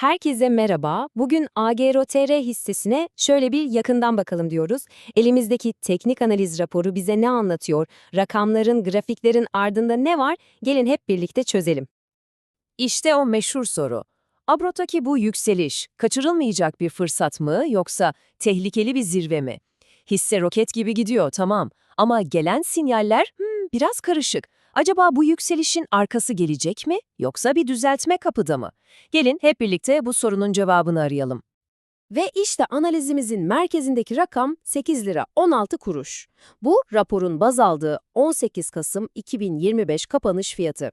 Herkese merhaba. Bugün AGRO-TR hissesine şöyle bir yakından bakalım diyoruz. Elimizdeki teknik analiz raporu bize ne anlatıyor? Rakamların, grafiklerin ardında ne var? Gelin hep birlikte çözelim. İşte o meşhur soru. Abrot'taki bu yükseliş kaçırılmayacak bir fırsat mı yoksa tehlikeli bir zirve mi? Hisse roket gibi gidiyor tamam ama gelen sinyaller hmm, biraz karışık. Acaba bu yükselişin arkası gelecek mi yoksa bir düzeltme kapıda mı? Gelin hep birlikte bu sorunun cevabını arayalım. Ve işte analizimizin merkezindeki rakam 8 lira 16 kuruş. Bu raporun baz aldığı 18 Kasım 2025 kapanış fiyatı.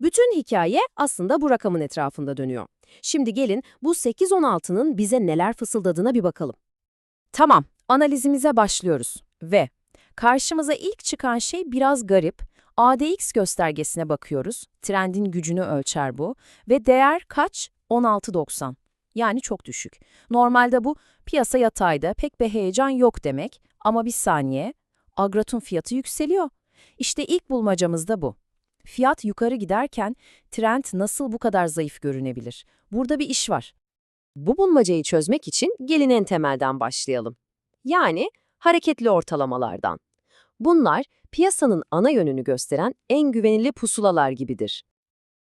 Bütün hikaye aslında bu rakamın etrafında dönüyor. Şimdi gelin bu 8-16'nın bize neler fısıldadığına bir bakalım. Tamam, analizimize başlıyoruz. Ve karşımıza ilk çıkan şey biraz garip. ADX göstergesine bakıyoruz. Trendin gücünü ölçer bu. Ve değer kaç? 16.90. Yani çok düşük. Normalde bu piyasa yatayda pek bir heyecan yok demek. Ama bir saniye. Agrat'un fiyatı yükseliyor. İşte ilk bulmacamız da bu. Fiyat yukarı giderken trend nasıl bu kadar zayıf görünebilir? Burada bir iş var. Bu bulmacayı çözmek için gelin en temelden başlayalım. Yani hareketli ortalamalardan. Bunlar piyasanın ana yönünü gösteren en güvenilir pusulalar gibidir.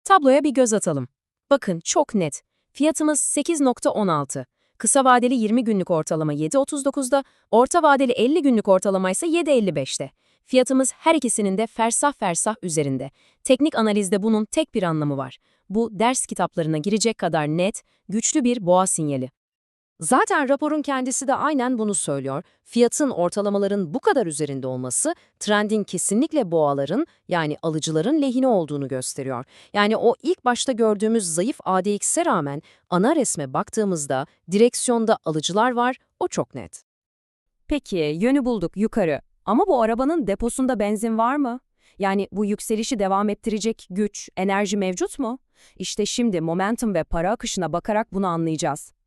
Tabloya bir göz atalım. Bakın çok net. Fiyatımız 8.16. Kısa vadeli 20 günlük ortalama 7.39'da, orta vadeli 50 günlük ortalama ise 7.55'te. Fiyatımız her ikisinin de fersah fersah üzerinde. Teknik analizde bunun tek bir anlamı var. Bu ders kitaplarına girecek kadar net, güçlü bir boğa sinyali. Zaten raporun kendisi de aynen bunu söylüyor. Fiyatın ortalamaların bu kadar üzerinde olması, trendin kesinlikle boğaların yani alıcıların lehine olduğunu gösteriyor. Yani o ilk başta gördüğümüz zayıf ADX'e rağmen ana resme baktığımızda direksiyonda alıcılar var, o çok net. Peki, yönü bulduk yukarı. Ama bu arabanın deposunda benzin var mı? Yani bu yükselişi devam ettirecek güç, enerji mevcut mu? İşte şimdi momentum ve para akışına bakarak bunu anlayacağız.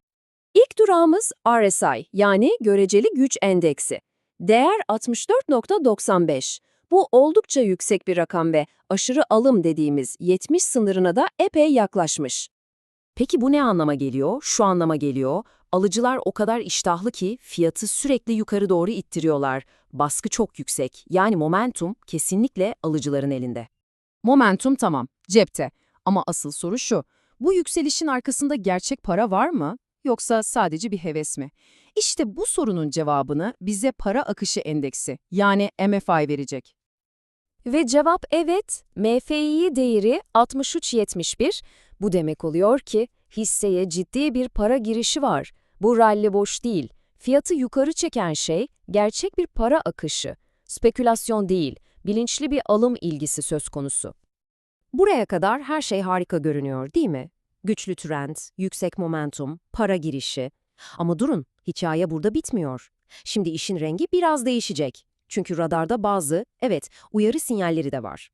İlk durağımız RSI yani göreceli güç endeksi. Değer 64.95. Bu oldukça yüksek bir rakam ve aşırı alım dediğimiz 70 sınırına da epey yaklaşmış. Peki bu ne anlama geliyor? Şu anlama geliyor. Alıcılar o kadar iştahlı ki fiyatı sürekli yukarı doğru ittiriyorlar. Baskı çok yüksek. Yani momentum kesinlikle alıcıların elinde. Momentum tamam, cepte. Ama asıl soru şu, bu yükselişin arkasında gerçek para var mı? Yoksa sadece bir heves mi? İşte bu sorunun cevabını bize para akışı endeksi yani MFI verecek. Ve cevap evet, MFI değeri 63.71. Bu demek oluyor ki hisseye ciddi bir para girişi var. Bu ralli boş değil. Fiyatı yukarı çeken şey gerçek bir para akışı. Spekülasyon değil, bilinçli bir alım ilgisi söz konusu. Buraya kadar her şey harika görünüyor değil mi? Güçlü trend, yüksek momentum, para girişi. Ama durun, hikaye burada bitmiyor. Şimdi işin rengi biraz değişecek. Çünkü radarda bazı, evet, uyarı sinyalleri de var.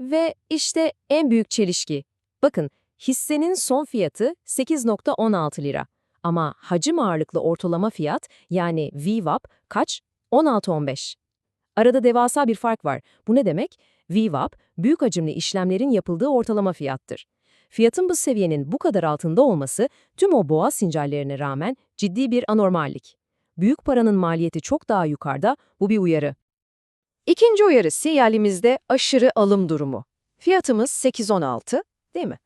Ve işte en büyük çelişki. Bakın, hissenin son fiyatı 8.16 lira. Ama hacim ağırlıklı ortalama fiyat yani VWAP kaç? 16.15. Arada devasa bir fark var. Bu ne demek? VWAP, büyük hacimli işlemlerin yapıldığı ortalama fiyattır. Fiyatın bu seviyenin bu kadar altında olması tüm o boğa sinyallerine rağmen ciddi bir anormallik. Büyük paranın maliyeti çok daha yukarıda, bu bir uyarı. İkinci uyarı sinyalimizde aşırı alım durumu. Fiyatımız 8.16 değil mi?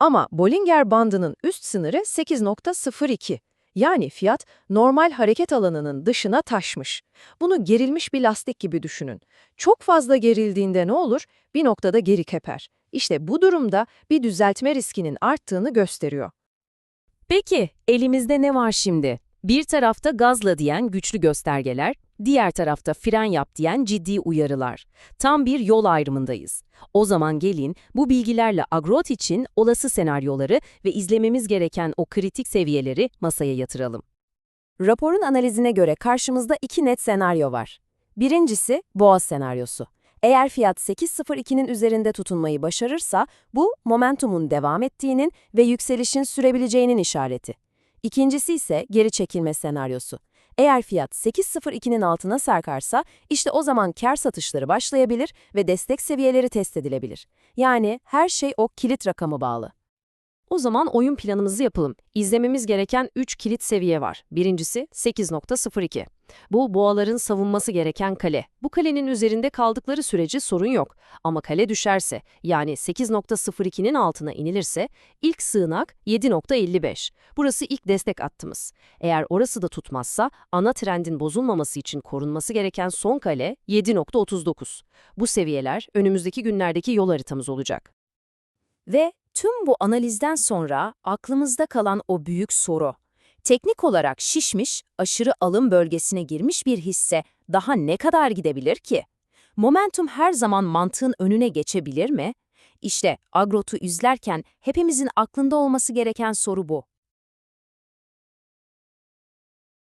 Ama Bollinger bandının üst sınırı 8.02. Yani fiyat normal hareket alanının dışına taşmış. Bunu gerilmiş bir lastik gibi düşünün. Çok fazla gerildiğinde ne olur? Bir noktada geri keper. İşte bu durumda bir düzeltme riskinin arttığını gösteriyor. Peki, elimizde ne var şimdi? Bir tarafta gazla diyen güçlü göstergeler, diğer tarafta fren yap diyen ciddi uyarılar. Tam bir yol ayrımındayız. O zaman gelin bu bilgilerle Agrot için olası senaryoları ve izlememiz gereken o kritik seviyeleri masaya yatıralım. Raporun analizine göre karşımızda iki net senaryo var. Birincisi boğaz senaryosu. Eğer fiyat 8.02'nin üzerinde tutunmayı başarırsa bu momentumun devam ettiğinin ve yükselişin sürebileceğinin işareti. İkincisi ise geri çekilme senaryosu. Eğer fiyat 8.02'nin altına sarkarsa işte o zaman kar satışları başlayabilir ve destek seviyeleri test edilebilir. Yani her şey o kilit rakamı bağlı. O zaman oyun planımızı yapalım. İzlememiz gereken 3 kilit seviye var. Birincisi 8.02. Bu boğaların savunması gereken kale. Bu kalenin üzerinde kaldıkları sürece sorun yok. Ama kale düşerse yani 8.02'nin altına inilirse ilk sığınak 7.55. Burası ilk destek hattımız. Eğer orası da tutmazsa ana trendin bozulmaması için korunması gereken son kale 7.39. Bu seviyeler önümüzdeki günlerdeki yol haritamız olacak. Ve tüm bu analizden sonra aklımızda kalan o büyük soru. Teknik olarak şişmiş, aşırı alım bölgesine girmiş bir hisse daha ne kadar gidebilir ki? Momentum her zaman mantığın önüne geçebilir mi? İşte Agrot'u izlerken hepimizin aklında olması gereken soru bu.